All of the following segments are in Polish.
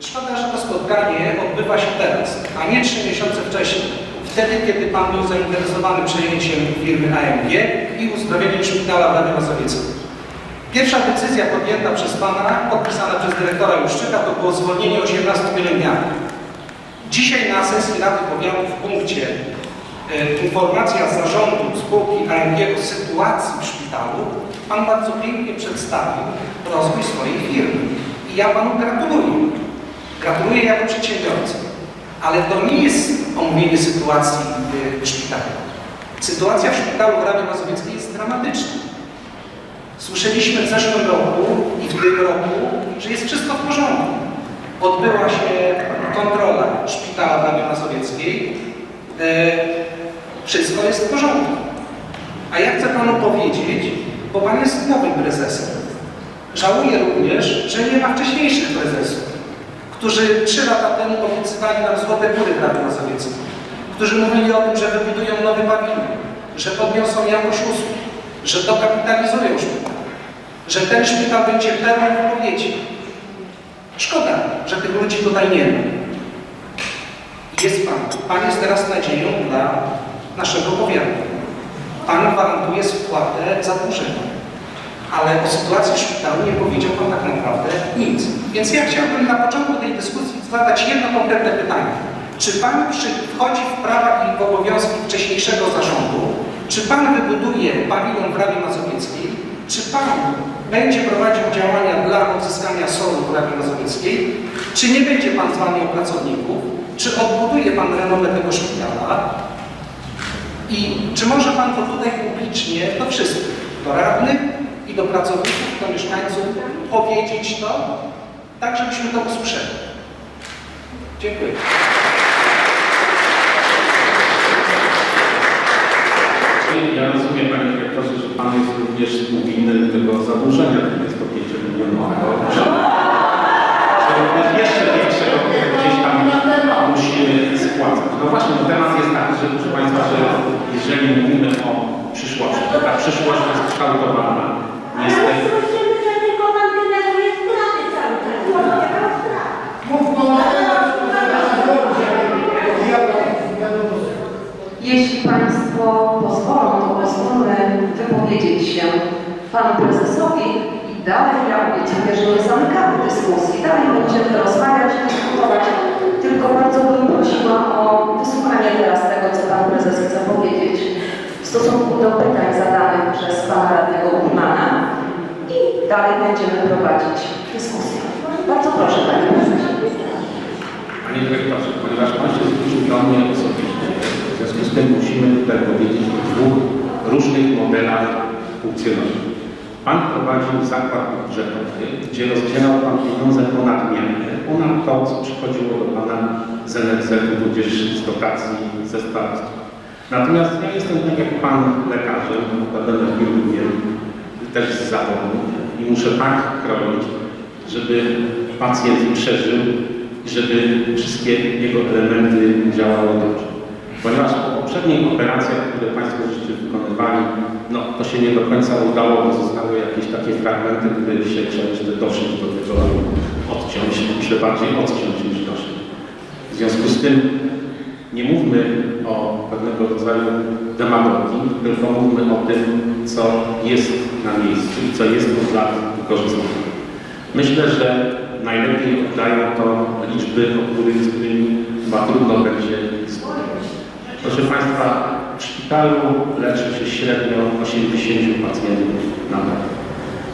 Szkoda, że to spotkanie odbywa się teraz, a nie trzy miesiące wcześniej. Wtedy, kiedy Pan był zainteresowany przejęciem firmy AMG i uzdrowieniem szpitala w Radzie. Pierwsza decyzja podjęta przez Pana, podpisana przez dyrektora Juszczyka, to było zwolnienie 18 pielęgniarek. Dzisiaj na sesji Rady Powiatu w punkcie e, informacja zarządu spółki AMG o sytuacji w szpitalu, Pan bardzo pięknie przedstawił rozwój swojej firmy. I ja Panu gratuluję. Gratuluję jako przedsiębiorca. Ale to nie jest omówienie sytuacji e, w szpitalu. Sytuacja w szpitalu w Radzie Mazowieckiej jest dramatyczna. Słyszeliśmy w zeszłym roku i w tym roku, że jest wszystko w porządku. Odbyła się kontrola szpitala w Radzie Mazowieckiej. E, wszystko jest w porządku. A ja chcę Panu powiedzieć, bo Pan jest nowym prezesem. Żałuję również, że nie ma wcześniejszych prezesów, którzy trzy lata temu obiecywali nam złote góry w Radzie Mazowieckiej, którzy mówili o tym, że wybudują nowy pawilon, że podniosą jakość usług, że dokapitalizują szpital, że ten szpital będzie perłą w. Szkoda, że tych ludzi tutaj nie ma. Jest Pan. Pan jest teraz nadzieją dla naszego powiatu. Pan gwarantuje spłatę zadłużenia. Ale o sytuacji w szpitalu nie powiedział Pan tak naprawdę nic. Więc ja chciałbym na początku tej dyskusji zadać jedno konkretne pytanie. Czy Pan wchodzi w prawa i obowiązki wcześniejszego zarządu? Czy Pan wybuduje pawilon w Radzie Mazowieckiej? Czy Pan będzie prowadził działania dla odzyskania solu w Radzie Mazowieckiej? Czy nie będzie Pan zwalniał pracowników? Czy odbuduje Pan renomę tego szpitala? I czy może Pan to tutaj publicznie do wszystkich, do radnych i do pracowników, do mieszkańców powiedzieć to, tak żebyśmy to usłyszeli? Dziękuję. Ja rozumiem, Panie Dyrektorze, że Pan jest również winny tego zadłużenia 25 milionowego. Że, że również jeszcze większego gdzieś tam musimy spłacać. No właśnie, temat jest taki, że proszę Państwa, że jeżeli mówimy o przyszłości, to ta przyszłość jest kształtowana niestety Jeśli Państwo pozwolą, to pozwolę wypowiedzieć się Panu Prezesowi i dalej ja obiecuję, że nie zamykamy dyskusji. Dalej będziemy rozmawiać, dyskutować. Tylko bardzo bym prosiła o wysłuchanie teraz tego, co Pan Prezes chce powiedzieć w stosunku do pytań zadanych przez Pana Radnego Urmana i dalej będziemy prowadzić dyskusję. Bardzo proszę Panie. Panie Dyrektorze, ponieważ Pan się zwrócił do mnie osobiście, w związku z tym musimy tutaj powiedzieć o dwóch różnych modelach funkcjonowania. Pan prowadził zakład budżetowy, gdzie rozdzielał Pan pieniądze ponadmierne, ponad to, co przychodziło do Pana z NFZ-u, tudzież z dotacji ze starostwa. Natomiast ja jestem tak jak Pan lekarzem, notabene chirurgiem, też z zawodu i muszę tak chronić, żeby pacjent przeżył i żeby wszystkie jego elementy działały dobrze. Ponieważ po poprzednich operacjach, które Państwo żeście wykonywali, no to się nie do końca udało, bo zostały jakieś takie fragmenty, które dzisiaj trzeba jeszcze doszyć do tego, odciąć, czy bardziej odciąć niż doszyć. W związku z tym nie mówmy o pewnego rodzaju demagogii, tylko mówmy o tym, co jest na miejscu i co jest od lat wykorzystywane. Myślę, że najlepiej oddają to liczby, o których z którymi chyba trudno będzie dyskutować. Proszę Państwa, w szpitalu leczy się średnio 80 pacjentów na dobę.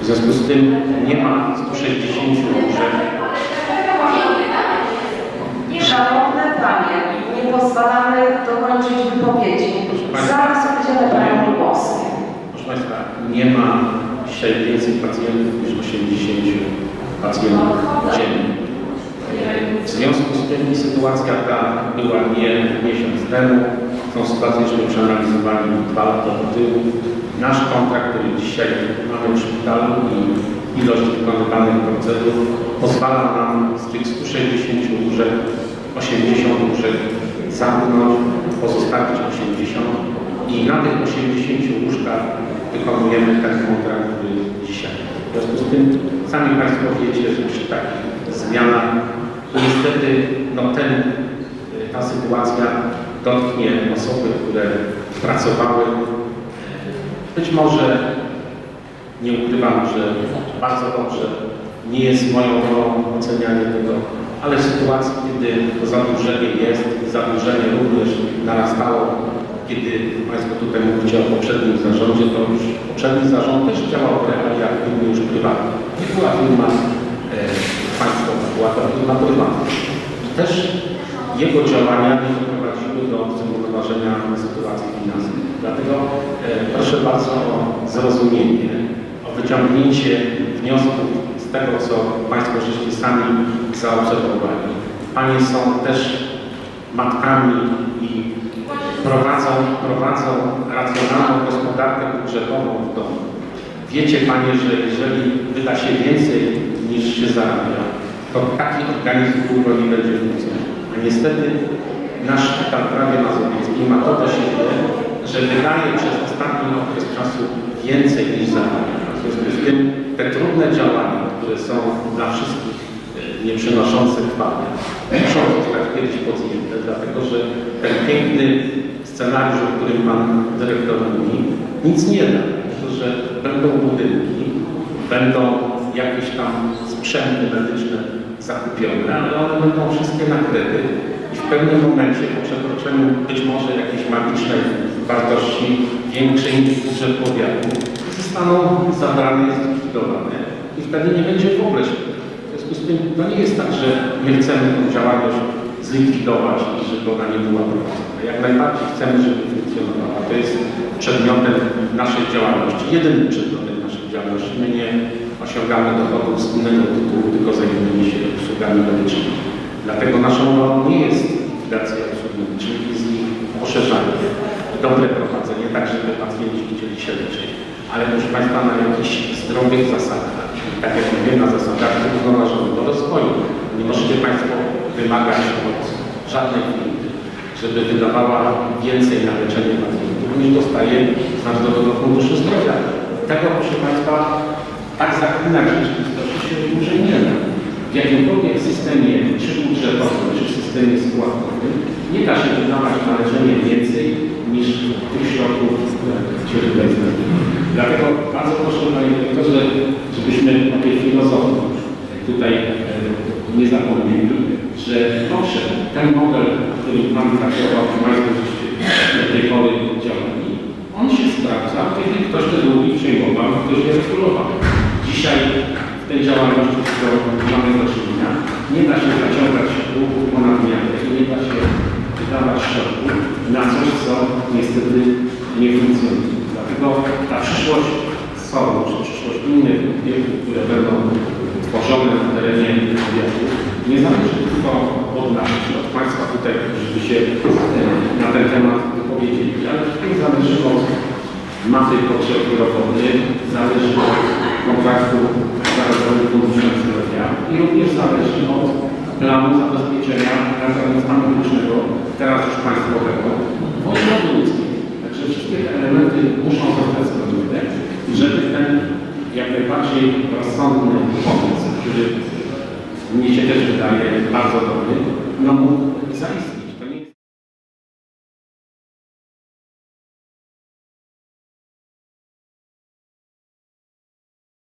W związku z tym nie ma 160 łóżek. Pozwalamy dokończyć wypowiedzi. Zaraz udzielę Panią głos. Proszę Państwa, nie ma dzisiaj więcej pacjentów niż 80 pacjentów dziennie. W związku z tym sytuacja ta była nie miesiąc temu. Tą sytuację żeśmy przeanalizowali dwa lata do tyłu. Nasz kontrakt, który dzisiaj mamy w szpitalu i ilość wykonywanych procedur pozwala nam z tych 160 łóżek 80 łóżek zamknąć, pozostawić 80 i na tych 80 łóżkach wykonujemy ten kontrakt dzisiaj. W związku z tym sami Państwo wiecie, że przy takich zmianach niestety no, ten, y, ta sytuacja dotknie osoby, które pracowały. Być może nie ukrywam, że bardzo dobrze nie jest moją rolą ocenianie tego, ale w sytuacji, kiedy to zadłużenie jest zadłużenie również narastało, kiedy Państwo tutaj mówicie o poprzednim zarządzie, to już poprzedni zarząd też działał w realiach firmy już prywatnej. Nie była firma e, państwowa, była to firma prywatna. Też jego działania nie doprowadziły do zrównoważenia sytuacji finansowej. Dlatego e, proszę bardzo o zrozumienie, o wyciągnięcie wniosków z tego, co Państwo żeście sami zaobserwowali. Panie są też matkami i prowadzą, prowadzą racjonalną gospodarkę budżetową w domu. Wiecie Panie, że jeżeli wyda się więcej niż się zarabia, to taki organizm długo nie będzie funkcjonował. A niestety nasz szpital prawie mazowiecki ma to do siebie, że wydaje przez ostatni okres czasu więcej niż zarabia. W związku z tym te trudne działania, które są dla wszystkich e, nie przynoszące chwały, muszą zostać kiedyś podjęte, dlatego że ten piękny scenariusz, o którym Pan Dyrektor mówi, nic nie da. Dlatego, że będą budynki, będą jakieś tam sprzęty medyczne zakupione, ale one będą wszystkie na kredyt i w pewnym momencie po przekroczeniu być może jakiejś magicznej wartości większej niż budżet powiatu zostaną zabrane zlikwidowane i wtedy nie będzie w ogóle związku z tym to nie jest tak, że my chcemy tę działalność zlikwidować i żeby ona nie była prowadzona. Jak najbardziej chcemy, żeby funkcjonowała. To jest przedmiotem naszej działalności, jedynym przedmiotem naszej działalności. My nie osiągamy dochodów z innego tytułu, tylko zajmujemy się usługami medycznymi. Dlatego naszą rolą nie jest likwidacja usług medycznych, jest ich poszerzanie, dobre prowadzenie, tak żeby pacjenci chcieli się leczyć. Ale proszę Państwa, na jakichś zdrowych zasadach, tak jak mówię, na zasadach zrównoważonego rozwoju. Nie możecie Państwo wymagać od żadnej firmy, żeby wydawała więcej na leczenie pacjentów niż dostaje z Narodowego Funduszu Zdrowia. Tego, proszę Państwa, tak zaklinać rzeczywistości się dłużej nie da. W jakimkolwiek systemie, czy budżetowym, czy systemie składkowym, nie da się wydawać na leczenie więcej niż tych środków, które znajdują. Dlatego bardzo proszę Panie Dyrektorze, żebyśmy o tej filozofii tutaj e, nie zapomnieli, że owszem, ten model, który Pan traktował, żeście do tej pory działali, on się sprawdza, kiedy ktoś te długi przejmował, ktoś je regulował. Dzisiaj w tej działalności, z którą mamy do czynienia, nie da się zaciągać długów ponad miarę nie da się wydawać środków na coś, co niestety nie funkcjonuje. Dlatego ta przyszłość SOR-u, czy przyszłość innych obiektów, które będą tworzone na terenie powiatu, nie zależy tylko od nas, czy od Państwa tutaj, żeby się e, na ten temat wypowiedzieli, ale zależy od mapy potrzeb zdrowotnych, zależy od kontraktu Narodowego Funduszu Zdrowia i również zależy od planu zabezpieczenia ratownictwa medycznego, teraz już państwowego, wojny ludzkiej. Wszystkie te elementy muszą zostać spełnione, żeby ten jak najbardziej rozsądny pomysł, który mnie się też wydaje bardzo dobry, no mógł zaistnieć.